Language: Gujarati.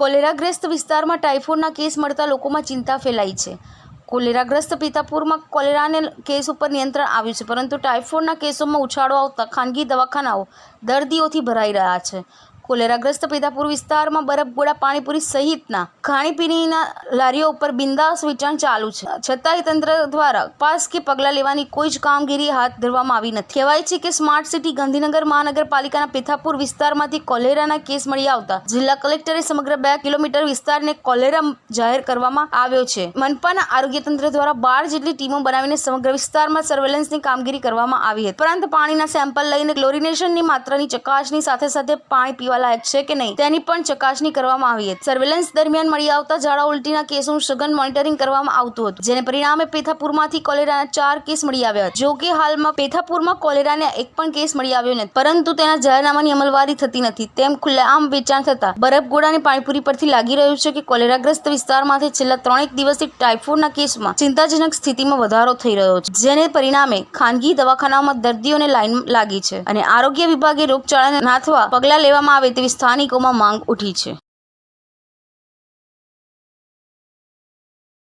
કોલેરાગ્રસ્ત વિસ્તારમાં ટાઇફોઇડના કેસ મળતા લોકોમાં ચિંતા ફેલાઈ છે. કોલેરાગ્રસ્ત પિતાપુરમાં કોલેરાને કેસ ઉપર નિયંત્રણ આવ્યું છે, પરંતુ ટાઇફોઇડના કેસોમાં ઉછાળો આવતા ખાનગી દવાખાનાઓ દર્દીઓથી ભરાઈ રહ્યા છે. કોલેરાગ્રસ્ત પિતાપુર વિસ્તારમાં બરફગોળા પાણીપુરી સહિતના ખાણીપીણીના લારીઓ ઉપર બિંદાસ વેચાણ ચાલુ છે. છતાંય તંત્ર દ્વારા પાસ કે પગલાં લેવાની કોઈ જ કામગીરી હાથ ધરવામાં આવી નથી. કહેવાય છે કે સ્માર્ટ સિટી ગાંધીનગર મહાનગરપાલિકાના પિથાપુર વિસ્તારમાંથી કોલેરાના કેસ મળી આવતા જિલ્લા કલેક્ટરે સમગ્ર બે કિલોમીટર વિસ્તારને કોલેરા જાહેર કરવામાં આવ્યો છે. મનપાના આરોગ્ય તંત્ર દ્વારા બાર જેટલી ટીમો બનાવીને સમગ્ર વિસ્તારમાં સર્વેલન્સની કામગીરી કરવામાં આવી હતી. પરંતુ પાણીના સેમ્પલ લઈને ક્લોરિનેશનની માત્રાની ચકાસણી સાથે સાથે પાણી પીવા લાયક છે કે નહીં તેની પણ ચકાસણી કરવામાં આવી હતી. સર્વેલન્સ દરમિયાન મળી આવતા ઝાડા ઉલટીના કેસોનું સઘન મોનિટરિંગ કરવામાં આવતું હતું, જેને પરિણામે પેથાપુરમાંથી કોલેરાના ચાર કેસ મળી આવ્યા જો કે હાલમાં પેથાપુરમાં કોલેરાને એક પણ કેસ મળી આવ્યો નથી, પરંતુ તેના જાહેરનામાની અમલવારી થતી નથી. તેમ ખુલ્લેઆમ વેચાણ થતા બરફગોળાની પાણીપુરી પરથી લાગી રહ્યું છે કે કોલેરાગ્રસ્ત વિસ્તારમાંથી છેલ્લા ત્રણેક દિવસથી ટાઇફોઇડના કેસમાં ચિંતાજનક સ્થિતિમાં વધારો થઈ રહ્યો છે, જેને પરિણામે ખાનગી દવાખાનાઓમાં દર્દીઓને લાઈન લાગી છે અને આરોગ્ય વિભાગે રોગચાળાને નાથવા પગલાં લેવામાં આવે તેવી સ્થાનિકોમાં માંગ ઉઠી છે.